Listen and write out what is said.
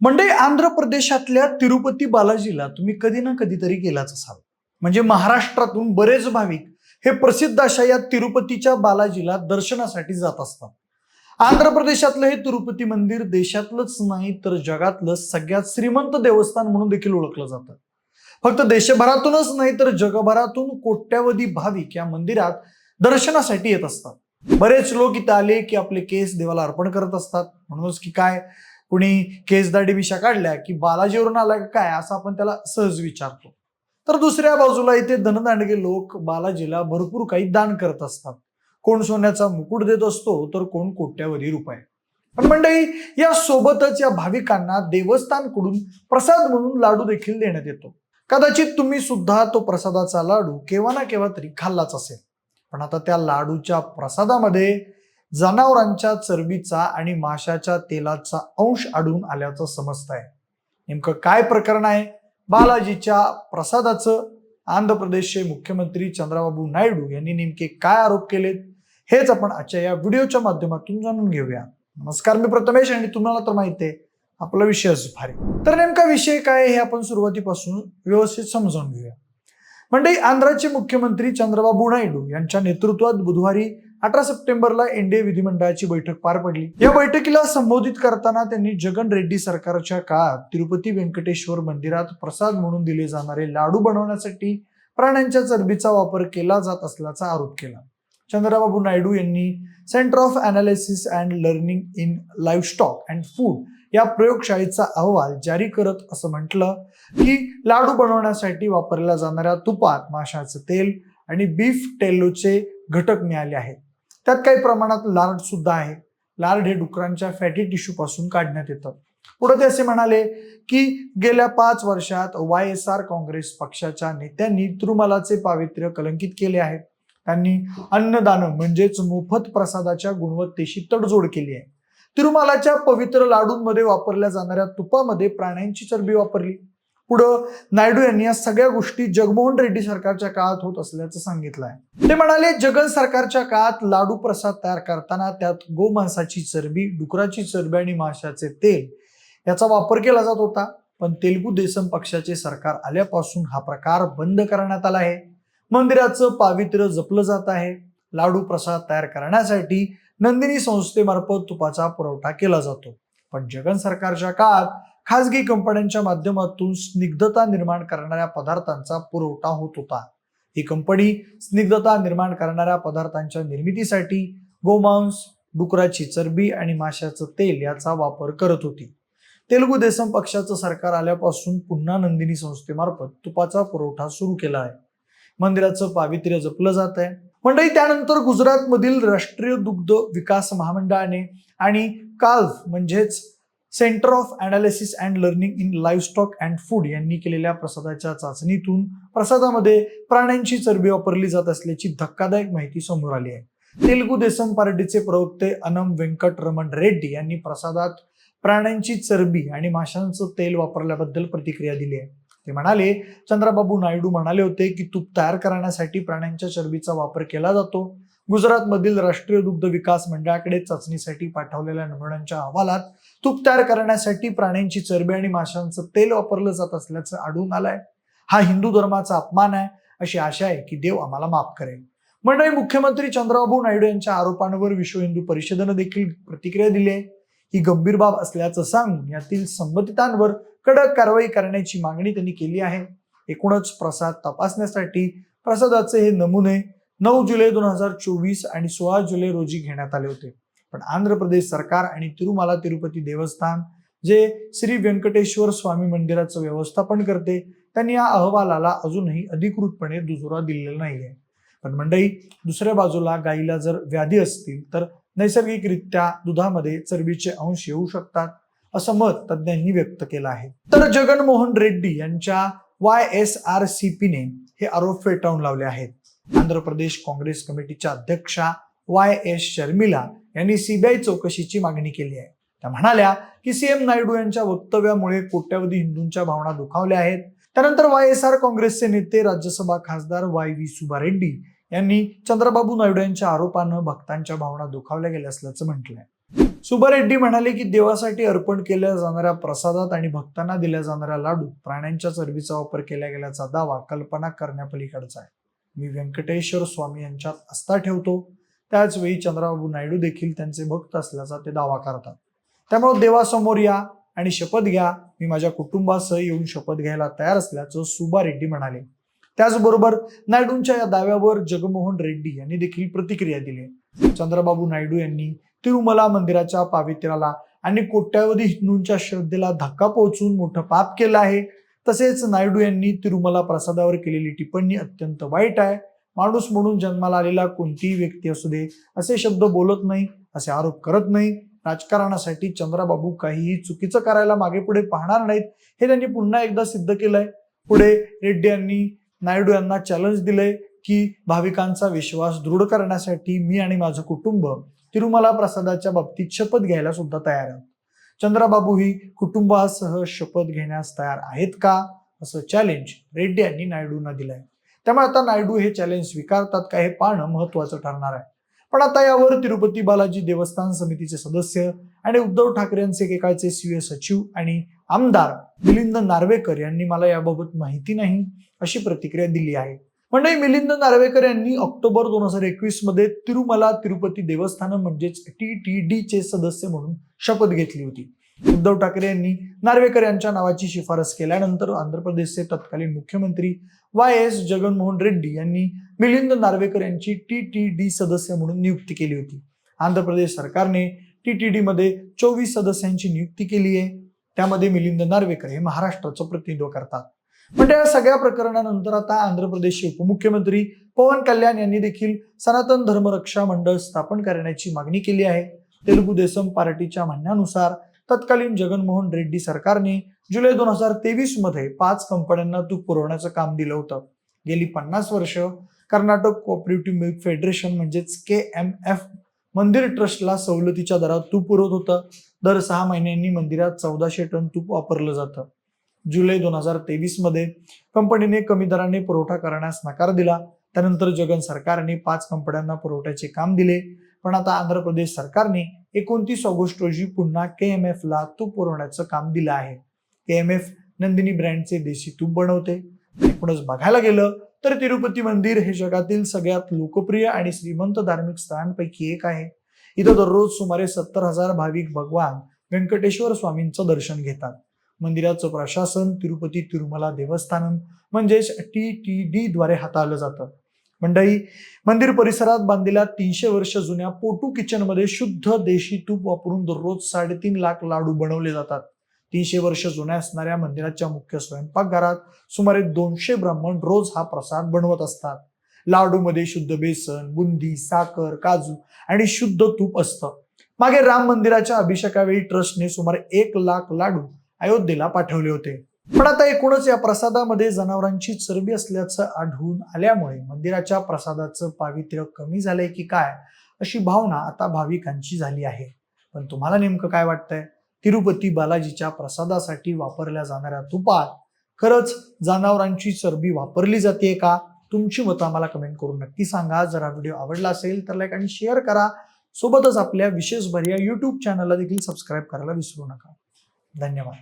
म्हणजे आंध्र प्रदेशातल्या तिरुपती बालाजीला तुम्ही कधी ना कधीतरी गेलाच असाल. म्हणजे महाराष्ट्रातून बरेच भाविक हे प्रसिद्ध अशा या तिरुपतीच्या बालाजीला दर्शनासाठी जात असतात. आंध्र प्रदेशातलं हे तिरुपती मंदिर देशातलंच नाही तर जगातलं सगळ्यात श्रीमंत देवस्थान म्हणून देखील ओळखलं जातं. फक्त देशभरातूनच नाही तर जगभरातून कोट्यावधी भाविक या मंदिरात दर्शनासाठी येत असतात. बरेच लोक इथं आले की आपले केस देवाला अर्पण करत असतात. म्हणूनच की काय? कुणी केसदाडी बिशा काढल्या की बालाजीवरून आला का काय असं आपण त्याला सहज विचारतो. तर दुसऱ्या बाजूला इथे धनदांडगे लोक बालाजीला भरपूर काही दान करत असतात. कोण सोन्याचा मुकुट देत असतो तर कोण कोट्यावधी रुपये. पण मंडळी या सोबतच या भाविकांना देवस्थानकडून प्रसाद म्हणून लाडू देखील देण्यात येतो. कदाचित तुम्ही सुद्धा तो प्रसादाचा लाडू केव्हा ना केव्हा तरी खाल्लाच असेल. पण आता त्या लाडूच्या प्रसादामध्ये जनावरांच्या चरबीचा आणि माशाच्या तेलाचा अंश आढळून आल्याचं समजत आहे नेमकं काय प्रकरण आहे? बालाजीच्या प्रसादाचं आंध्र प्रदेशचे मुख्यमंत्री चंद्राबाबू नायडू यांनी नेमके काय आरोप केलेत? हेच आपण आजच्या या व्हिडिओच्या माध्यमातून जाणून घेऊया. नमस्कार मी प्रथमेश आणि तुम्हाला तर माहिती आहे आपला विषयच भारी. तर नेमका विषय काय हे आपण सुरुवातीपासून व्यवस्थित समजावून घेऊया. म्हणजे आंध्राचे मुख्यमंत्री चंद्रबाबू नायडू यांच्या नेतृत्वात बुधवारी अठरा सप्टेंबरला एनडीए विधिमंडळाची बैठक पार पडली. या बैठकीला संबोधित करताना त्यांनी जगन रेड्डी सरकारच्या काळात तिरुपती व्यंकटेश्वर मंदिरात प्रसाद म्हणून दिले जाणारे लाडू बनवण्यासाठी प्राण्यांच्या चरबीचा वापर केला जात असल्याचा आरोप केला. चंद्रबाबू नायडू यांनी centre of analysis and learning in livestock and food या प्रयोगशाळेचा अहवाल जारी करत असं म्हटलं की लाडू बनवण्यासाठी वापरल्या जाणाऱ्या तुपात माशाचं तेल आणि बीफ टेलोचे घटक मिळाले आहेत. त्यात काही प्रमाणात लार्ड सुद्धा आहे लार्ड हे डुकरांच्या फॅटी टिश्यू पासून काढण्यात येतं. पुढे ते असे म्हणाले की गेल्या पाच वर्षात वाय एस आर काँग्रेस पक्षाच्या नेत्यांनी तिरुमलाचे पावित्र्य कलंकित केले आहे. त्यांनी अन्नदान म्हणजेच मोफत प्रसादाच्या गुणवत्तेशी तडजोड केली आहे. तिरुमालाच्या पवित्र लाडूंमध्ये वापरल्या जाणाऱ्या तुपामध्ये प्राण्यांची चरबी वापरली. पुढं नायडू यांनी या सगळ्या गोष्टी जगमोहन रेड्डी सरकारच्या काळात होत असल्याचं सांगितलं आहे ते म्हणाले जगन सरकारच्या काळात लाडू प्रसाद तयार करताना त्यात गोमांसाची चरबी डुकराची चरबी आणि माशाचे तेल याचा वापर केला जात होता. पण तेलगू देसम पक्षाचे सरकार आल्यापासून हा प्रकार बंद करण्यात आला आहे. मंदिराचं पावित्र्य जपलं जात आहे. लाडू प्रसाद तयार करण्यासाठी नंदिनी संस्थेमार्फत तुपाचा पुरवठा केला जातो. पण जगन सरकारच्या काळात खासगी कंपन्यांच्या माध्यमातून स्निग्धता निर्माण करणाऱ्या पदार्थांचा पुरवठा होत होता. ही कंपनी स्निग्धता निर्माण करणाऱ्या पदार्थांच्या निर्मितीसाठी गोमांस डुकराची चरबी आणि माशाचं तेल याचा वापर करत होती. तेलुगू देसम पक्षाचं सरकार आल्यापासून पुन्हा नंदिनी संस्थेमार्फत तुपाचा पुरवठा सुरू केला आहे. मंदिराचं पावित्र्य जपलं जात आहे. मंडळी त्यानंतर गुजरातमधील राष्ट्रीय दुग्ध विकास महामंडळाने आणि काल्फ म्हणजेच centre of analysis and learning in livestock and food यांनी केलेल्या प्रसादाच्या चाचणीतून प्रसादामध्ये प्राण्यांची चरबी वापरली जात असल्याची धक्कादायक माहिती समोर आली आहे. तेलुगू देसम पार्टीचे प्रवक्ते अनम व्यंकट रमण रेड्डी यांनी प्रसादात प्राण्यांची चरबी आणि माशांचं तेल वापरल्याबद्दल प्रतिक्रिया दिली आहे. ते म्हणाले चंद्रबाबू नायडू म्हणाले होते की तूप तयार करण्यासाठी प्राण्यांच्या चरबीचा वापर केला जातो. गुजरातमधील राष्ट्रीय दुग्ध विकास मंडळाकडे चाचणीसाठी पाठवलेल्या नमुन्यांच्या अहवालात तूप तयार करण्यासाठी प्राण्यांची चरबी आणि माशांचं तेल वापरलं जात असल्याचं आढळून आलंय. हा हिंदू धर्माचा अपमान आहे अशी आशा आहे की देव आम्हाला माफ करेल. मंडळी मुख्यमंत्री चंद्रबाबू नायडू यांच्या आरोपांवर विश्व हिंदू परिषदेनं देखील प्रतिक्रिया दिली आहे. ही गंभीर बाब असल्याचं सांगून यातील संबंधितांवर कडक कारवाई करण्याची मागणी त्यांनी केली आहे. एकूणच प्रसाद तपासण्यासाठी प्रसादाचे हे नमुने नऊ जुलै दोन हजार चोवीस आणि सोळा जुलै रोजी घेण्यात आले होते. पण आंध्र प्रदेश सरकार आणि तिरुमाला तिरुपती देवस्थान जे श्री व्यंकटेश्वर स्वामी मंदिराचं व्यवस्थापन करते त्यांनी या अहवालाला अजूनही अधिकृतपणे दुजोरा दिलेला नाहीये. पण मंडई दुसऱ्या बाजूला गायीला जर व्याधी असतील तर नैसर्गिकरित्या दुधामध्ये चरबीचे अंश येऊ शकतात असं मत तज्ज्ञांनी व्यक्त केलं आहे. तर जगनमोहन रेड्डी यांच्या वाय एस आर सी पीने हे आरोप फेटाळून लावले आहेत. आंध्र प्रदेश काँग्रेस कमिटीच्या अध्यक्षा वाय एस शर्मिला यांनी सीबीआय चौकशीची मागणी केली आहे. त्या म्हणाल्या की सीएम नायडू यांच्या वक्तव्यामुळे कोट्यावधी हिंदूंच्या भावना दुखावल्या आहेत. त्यानंतर वाय एस आर काँग्रेसचे नेते राज्यसभा खासदार वाय व्ही सुबा रेड्डी यांनी चंद्रबाबू नायडू यांच्या आरोपानं भक्तांच्या भावना दुखावल्या गेल्या असल्याचं म्हटलंय. सुबा रेड्डी म्हणाले की देवासाठी अर्पण केल्या जाणाऱ्या प्रसादात आणि भक्तांना दिल्या जाणाऱ्या लाडूत प्राण्यांच्या चरबीचा वापर केला गेल्याचा दावा कल्पना करण्यापलीकडचा आहे. मी व्यंकटेश्वर स्वामी यांच्यात आस्था ठेवतो. त्याचवेळी चंद्रबाबू नायडू देखील त्यांचे भक्त असल्याचा ते दावा करतात. त्यामुळे देवासमोर या आणि शपथ घ्या. मी माझ्या कुटुंबासह येऊन शपथ घ्यायला तयार असल्याचं सुबा रेड्डी म्हणाले. त्याचबरोबर नायडूंच्या या दाव्यावर जगमोहन रेड्डी यांनी देखील प्रतिक्रिया दिली. चंद्रबाबू नायडू यांनी तिरुमला मंदिराच्या पावित्र्याला आणि कोट्यावधी हिंदूंच्या श्रद्धेला धक्का पोहोचून मोठं पाप केलं आहे. तसेच नायडू यांनी तिरुमला प्रसादावर केलेली टिप्पणी अत्यंत वाईट आहे. माणूस म्हणून जन्माला आलेला कोणतीही व्यक्ती असू दे असे शब्द बोलत नाही असे आरोप करत नाही. राजकारणासाठी चंद्राबाबू काहीही चुकीचं करायला मागे पुढे पाहणार नाहीत हे त्यांनी पुन्हा एकदा सिद्ध केलंय. पुढे रेड्डी यांनी नायडू यांना चॅलेंज दिलंय की भाविकांचा विश्वास दृढ करण्यासाठी मी आणि माझं कुटुंब तिरुमला प्रसादाच्या बाबतीत शपथ घ्यायला सुद्धा तयार आहोत. चंद्राबाबू ही कुटुंबासह शपथ घेण्यास तयार आहेत का? असं चॅलेंज रेड्डी यांनी नायडूंना दिलंय. त्यामुळे आता नायडू हे चॅलेंज स्वीकारतात का हे पाहणं महत्वाचं ठरणार आहे. पण आता यावर तिरुपती बालाजी देवस्थान समितीचे सदस्य आणि उद्धव ठाकरे यांचे एकेकाळचे सीए सचिव आणि आमदार मिलिंद नार्वेकर यांनी मला याबाबत माहिती नाही अशी प्रतिक्रिया दिली आहे. म्हणजे मिलिंद नार्वेकर यांनी ऑक्टोबर दोन हजार एकवीसमध्ये तिरुमला तिरुपती देवस्थान म्हणजेच टी टी डी चे सदस्य म्हणून शपथ घेतली होती. उद्धव ठाकरे यांनी नार्वेकर यांच्या नावाची शिफारस केल्यानंतर आंध्र प्रदेशचे तत्कालीन मुख्यमंत्री वाय एस जगनमोहन रेड्डी यांनी मिलिंद नार्वेकर यांची टी टी डी सदस्य म्हणून नियुक्ती केली होती. आंध्र प्रदेश सरकारने टी टी डी मध्ये चोवीस सदस्यांची नियुक्ती केली आहे. त्यामध्ये मिलिंद नार्वेकर हे महाराष्ट्राचं प्रतिनिधित्व करतात. पण या सगळ्या प्रकरणानंतर आता आंध्र प्रदेशचे उपमुख्यमंत्री पवन कल्याण यांनी देखील सनातन धर्मरक्षा मंडळ स्थापन करण्याची मागणी केली आहे. तेलुगू देसम पार्टीच्या म्हणण्यानुसार तत्कालीन जगनमोहन रेड्डी सरकारने जुलै दोन हजार तेवीसमध्ये पाच कंपन्यांना तूप पुरवण्याचं काम दिलं होतं. गेली पन्नास वर्ष कर्नाटक कोऑपरेटिव्ह मिल्क फेडरेशन म्हणजेच के एम एफ मंदिर ट्रस्टला सवलतीच्या दरात तूप पुरवत होतं. दर सहा महिन्यांनी मंदिरात चौदाशे टन तूप वापरलं जातं. जुलै दोन हजार तेवीसमध्ये कंपनीने कमी दराने पुरवठा करण्यास नकार दिला. त्यानंतर जगन सरकारने पाच कंपन्यांना पुरवठ्याचे काम दिले. पण आता आंध्र प्रदेश सरकारने एकोणतीस ऑगस्ट रोजी पुन्हा के एम एफला तूप पुरवण्याचं काम दिलं आहे. के एम एफ नंदिनी ब्रँडचे देशी तूप बनवते. एकूणच बघायला गेलं तर तिरुपती मंदिर हे जगातील सगळ्यात लोकप्रिय आणि श्रीमंत धार्मिक स्थळांपैकी एक आहे. इथं दररोज सुमारे सत्तर हजार भाविक भगवान व्यंकटेश्वर स्वामींचं दर्शन घेतात. मंदिराचं प्रशासन तिरुपती तिरुमला देवस्थानम म्हणजेच टी टी डी द्वारे हाताळलं जातं. मंडळी मंदिर परिसरात बांधलेल्या तीनशे वर्ष जुन्या पोटू किचनमध्ये शुद्ध देशी तूप वापरून दररोज साडेतीन लाख लाडू बनवले जातात. तीनशे वर्ष जुन्या असणाऱ्या मंदिराच्या मुख्य स्वयंपाकघरात सुमारे दोनशे ब्राह्मण रोज हा प्रसाद बनवत असतात. लाडूमध्ये शुद्ध बेसन बुंदी साखर काजू आणि शुद्ध तूप असतं. मागे राम मंदिराच्या अभिषेकावेळी ट्रस्टने सुमारे एक लाख लाडू अयोध्येला पाठवले होते. पण आता एकूणच या प्रसादामध्ये जनावरांची चरबी असल्याचं आढळून आल्यामुळे मंदिराच्या प्रसादाचं पावित्र्य कमी झालंय की काय अशी भावना आता भाविकांची झाली आहे. पण तुम्हाला नेमकं काय वाटतंय? तिरुपती बालाजीच्या प्रसादासाठी वापरल्या जाणाऱ्या तुपात खरंच जनावरांची चरबी वापरली जाते का? तुमची मतं आम्हाला कमेंट करून नक्की सांगा. जर हा व्हिडिओ आवडला असेल तर लाईक आणि शेअर करा. सोबतच आपल्या विशेष भर या यूट्यूब चॅनलला देखील सबस्क्राईब करायला विसरू नका. धन्यवाद.